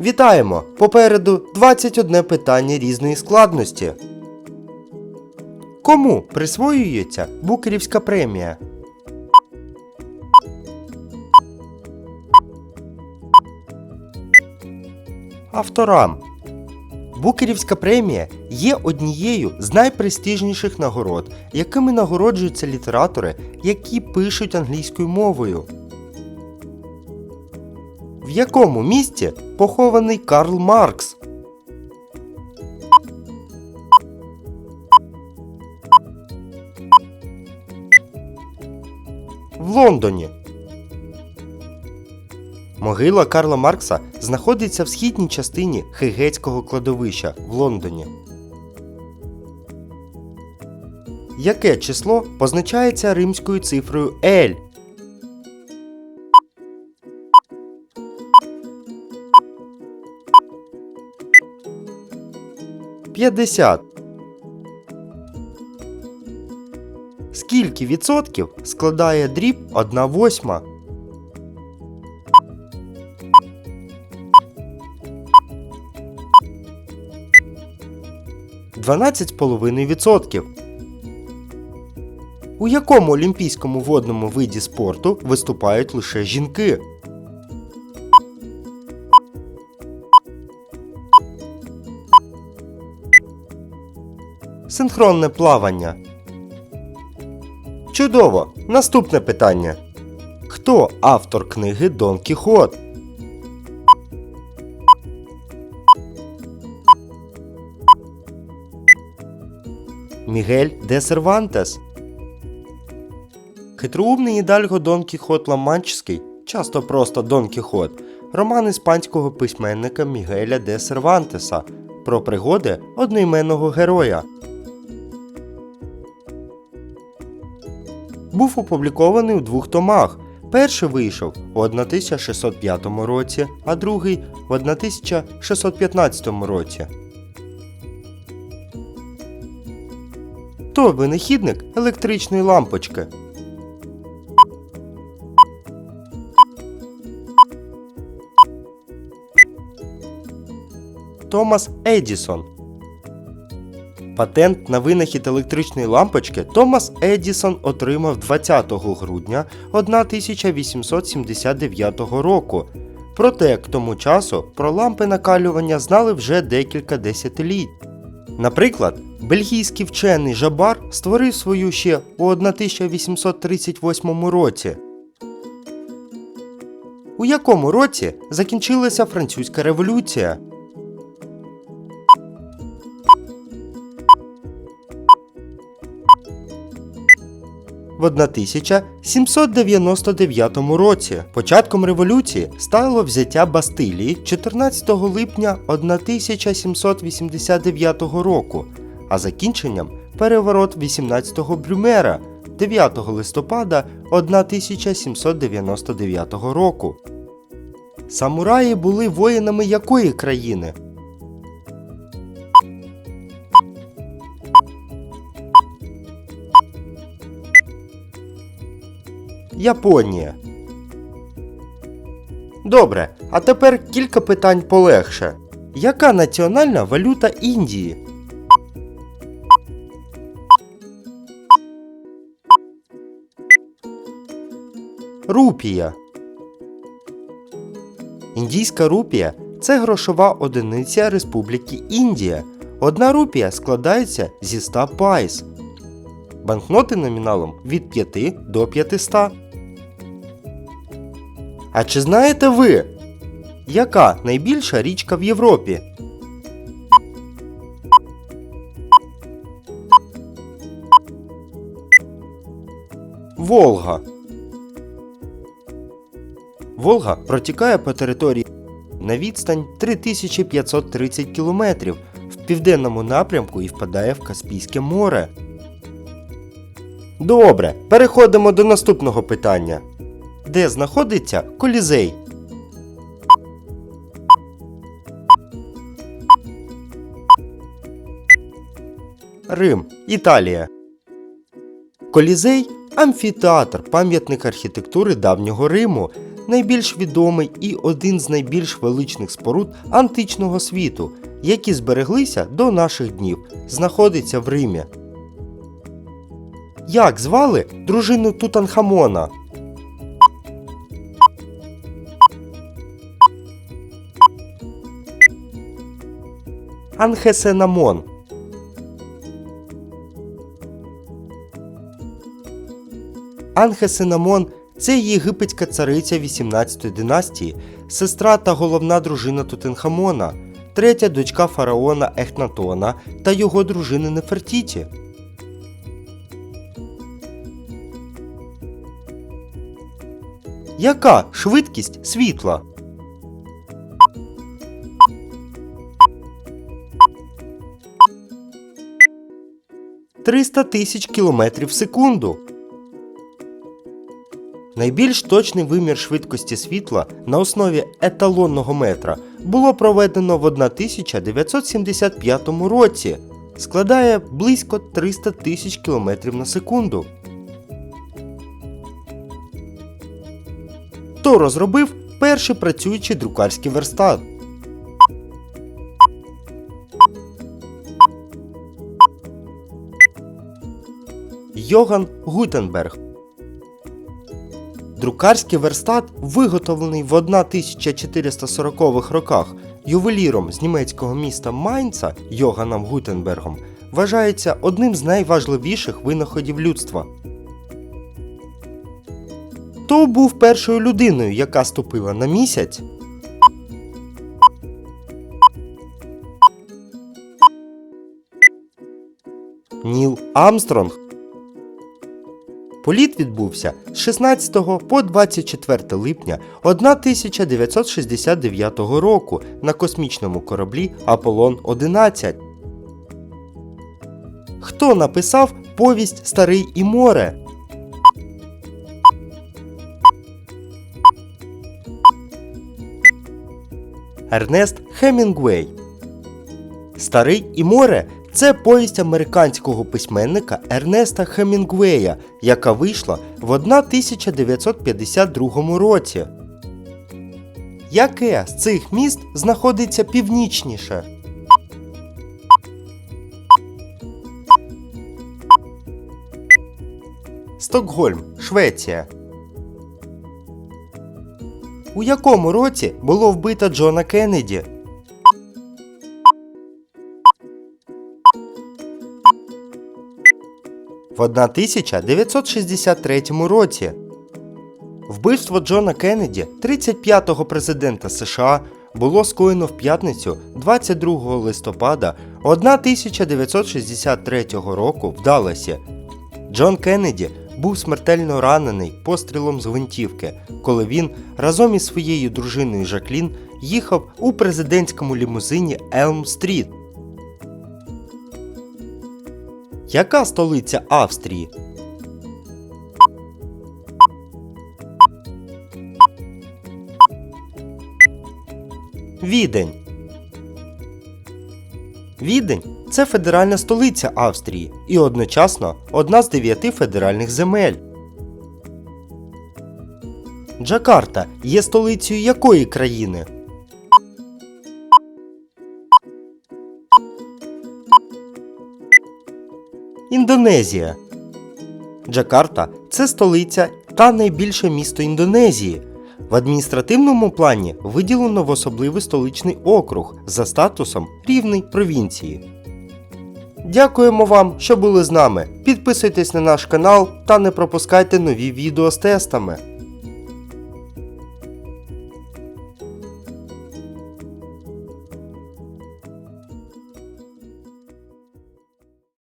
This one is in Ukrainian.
Вітаємо! Попереду 21 питання різної складності. Кому присвоюється Букерівська премія? Авторам. Букерівська премія є однією з найпрестижніших нагород, якими нагороджуються літератори, які пишуть англійською мовою. В якому місті похований Карл Маркс? В Лондоні. Могила Карла Маркса знаходиться в східній частині Хейгетського кладовища в Лондоні. Яке число позначається римською цифрою L? П'ятдесят. Скільки відсотків складає дріб 1 восьма? 12,5%. У якому олімпійському водному виді спорту виступають лише жінки? Синхронне плавання. Чудово! Наступне питання. Хто автор книги Дон Кіхот? Мігель де Сервантес. Хитроумний Ідальго Дон Кіхот Ламанчський, часто просто Дон Кіхот, роман іспанського письменника Мігеля де Сервантеса про пригоди одноіменного героя. Був опублікований у двох томах. Перший вийшов у 1605 році, а другий в 1615 році. Хто винахідник електричної лампочки? Томас Едісон. Патент на винахід електричної лампочки Томас Едісон отримав 20 грудня 1879 року. Проте к тому часу про лампи накалювання знали вже декілька десятиліть. Наприклад, бельгійський вчений Жабар створив свою ще у 1838 році. У якому році закінчилася французька революція? В 1799 році початком революції стало взяття Бастилії 14 липня 1789 року, а закінченням переворот 18-го Брюмера 9 листопада 1799 року. Самураї були воїнами якої країни? Японія. Добре, а тепер кілька питань полегше. Яка національна валюта Індії? Рупія. Індійська рупія це грошова одиниця Республіки Індія. Одна рупія складається зі 100 пайс. Банкноти номіналом від 5 до 500. А чи знаєте ви, яка найбільша річка в Європі? Волга. Волга протікає по території на відстань 3530 км в південному напрямку і впадає в Каспійське море. Добре, переходимо до наступного питання. Де знаходиться колізей? Рим, Італія. Колізей амфітеатр, пам'ятник архітектури давнього Риму. найбільш відомий і один з найбільш величних споруд античного світу, які збереглися до наших днів, знаходиться в Римі. Як звали дружину Тутанхамона? Анхесенамон. Анхесенамон це єгипетська цариця 18 династії, сестра та головна дружина Тутенхамона, третя дочка фараона Ехнатона та його дружини Нефертіті. Яка швидкість світла? Триста тисяч кілометрів в секунду. Найбільш точний вимір швидкості світла на основі еталонного метра було проведено в 1975 році. Складає близько 300 тисяч кілометрів на секунду. Хто розробив перший працюючий друкарський верстат? Йоган Гутенберг. Друкарський верстат, виготовлений в 1440-х роках ювеліром з німецького міста Майнца Йоганом Гутенбергом, вважається одним з найважливіших винаходів людства. Хто був першою людиною, яка ступила на місяць? Ніл Амстронг. Політ відбувся з 16 по 24 липня 1969 року на космічному кораблі Аполлон 11. Хто написав повість Старий і море? Ернест Хемінгуей. Старий і море це повість американського письменника Ернеста Хемінгуея, яка вийшла в 1952 році. Яке з цих міст знаходиться північніше? Стокгольм, Швеція. У якому році було вбито Джона Кеннеді? В 1963 році. Вбивство Джона Кеннеді, 35-го президента США, було скоєно в п'ятницю 22 листопада 1963 року в Далласі. Джон Кеннеді був смертельно ранений пострілом з гвинтівки, коли він разом із своєю дружиною Жаклін їхав у президентському лімузині Елм Стріт. Яка столиця Австрії? Відень. Відень це федеральна столиця Австрії і одночасно одна з дев'яти федеральних земель. Джакарта є столицею якої країни? Індонезія. Джакарта це столиця та найбільше місто Індонезії. В адміністративному плані виділено в особливий столичний округ за статусом рівний провінції. Дякуємо вам, що були з нами. Підписуйтесь на наш канал та не пропускайте нові відео з тестами.